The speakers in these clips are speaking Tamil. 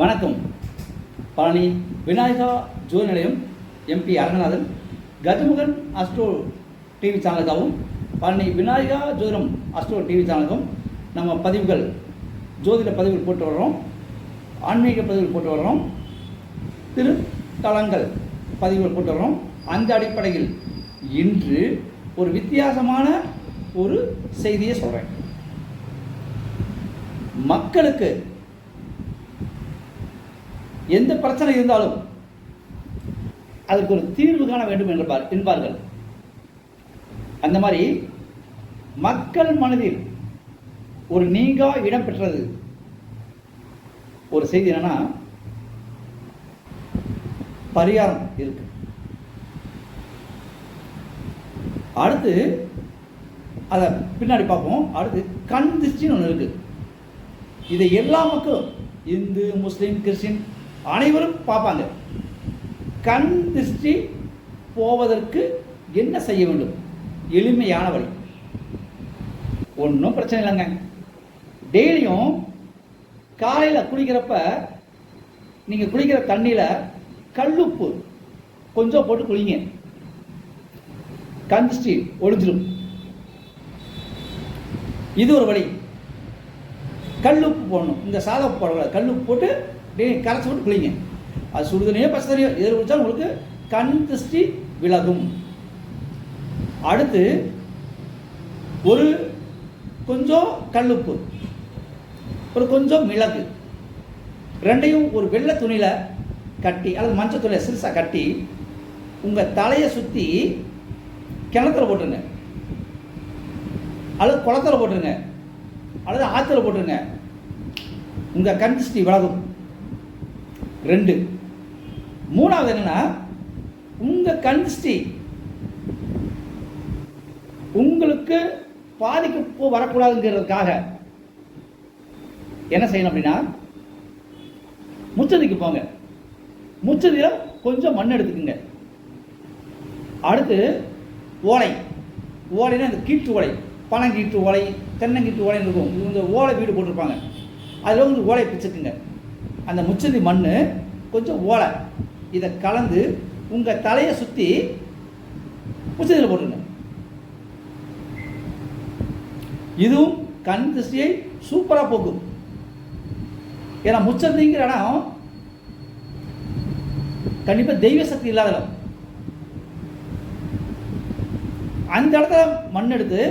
வணக்கம். பழனி விநாயகா ஜோதி நிலையம் MP Aranganathan Gajamugan Astro TV சேனலுக்காகவும் Palani Vinayaka ஜோதிடம் அஸ்ட்ரோ டிவி சேனலுக்கும் நம்ம பதிவுகள் ஜோதிட பதிவுகள் போட்டு வர்றோம். ஆன்மீக பதிவுகள் போட்டு வர்றோம். திருத்தலங்கள் பதிவுகள் போட்டு வர்றோம். அந்த அடிப்படையில் இன்று ஒரு வித்தியாசமான ஒரு செய்தியை சொல்கிறேன் மக்களுக்கு எந்த பிரச்சனை இருந்தாலும் அதற்கு ஒரு தீர்வு காண வேண்டும் என்பார் என்பார்கள். அந்த மாதிரி மக்கள் மனதில் ஒரு நீங்கா இடம் பெற்றது. ஒரு செய்தி என்னன்னா பரிகாரம் இருக்கு. அடுத்து அதை பின்னாடி பார்ப்போம். அடுத்து கண் திருஷ்டின்னு ஒன்று இருக்கு. இதை எல்லா மக்களும் இந்து முஸ்லீம் கிறிஸ்டின் அனைவரும் பார்ப்பாங்க. கண் திருஷ்டி போவதற்கு என்ன செய்ய வேண்டும்? எளிமையான வழி. ஒன்றும் பிரச்சனை இல்லைங்க. டெய்லியும் காலையில் குளிக்கிறப்ப நீங்கள் குளிக்கிற தண்ணியில் கல்லுப்பு கொஞ்சம் போட்டு குளிங்க. கண் திருஷ்டி ஒழிஞ்சிடும் இது ஒரு வழி. கல்லுப்பு போடணும். இந்த சாதம் போடக்கூடாது. கல்லுப்பு போட்டு டெய்லி கரைச்சி போட்டு குளிங்க. அது சுடுதண்ணியோ பச்சதண்ணியோ எதில் குடித்தாலும் உங்களுக்கு கண் திருஷ்டி விலகும். அடுத்து ஒரு கொஞ்சம் கல்லுப்பு ஒரு கொஞ்சம் மிளகு ரெண்டையும் ஒரு வெள்ளை துணியில் கட்டி அல்லது மஞ்சள் துணியில் சிறுசாக கட்டி உங்கள் தலையை சுற்றி கிணத்துல போட்டுருங்க. அல்லது குளத்துல போட்டுருங்க. அல்லது ஆற்றுல போட்டுருங்க. உங்கள் கண் திருஷ்டி விலகும். ரெண்டு. மூணாவது என்னன்னா உங்கள் கண் உங்களுக்கு பாதிப்பு வரக்கூடாதுங்கிறதுக்காக என்ன செய்யணும் அப்படின்னா முச்சதிக்கு போங்க. முச்சதியில் கொஞ்சம் மண் எடுத்துக்குங்க. அடுத்து ஓலை. ஓலைன்னா இந்த கீற்று ஓலை. பனங்கீற்று ஓலை தென்னங்கீட்டு ஓலைன்னு இருக்கும். இது இந்த ஓலை வீடு போட்டிருப்பாங்க. அதில் வந்து ஓலை பிச்சுக்குங்க. அந்த முச்சந்தி மண் கொஞ்சம் ஓலை. இதை கலந்து உங்கள் தலையை சுற்றி முச்சந்தியில் போட்டுருங்க. இதுவும் கண் திருஷ்டியை சூப்பராக போக்கும். ஏன்னா முச்சந்திங்கிற இடம் கண்டிப்பாக தெய்வ சக்தி இல்லாத இடம். அந்த இடத்துல மண் எடுத்து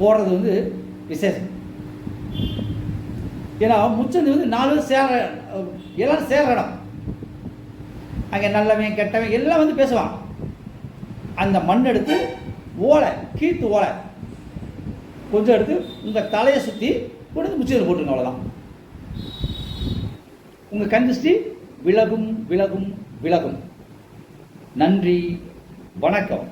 போடுறது வந்து விசேஷம். ஏன்னா முச்சந்தி வந்து நாலு பேர் சேர எல்லாரும் சேர்ற இடம். அங்கே நல்லவன் கெட்டவன் எல்லாம் வந்து பேசுவான். அந்த மண் எடுத்து ஓலை கீத்து ஓலை கொஞ்சம் எடுத்து உங்கள் தலையை சுற்றி கொண்டு வந்து போட்டுருங்க அவ்வளோதான் உங்கள் கந்திஷ்டி விலகும் விலகும் விலகும். நன்றி வணக்கம்.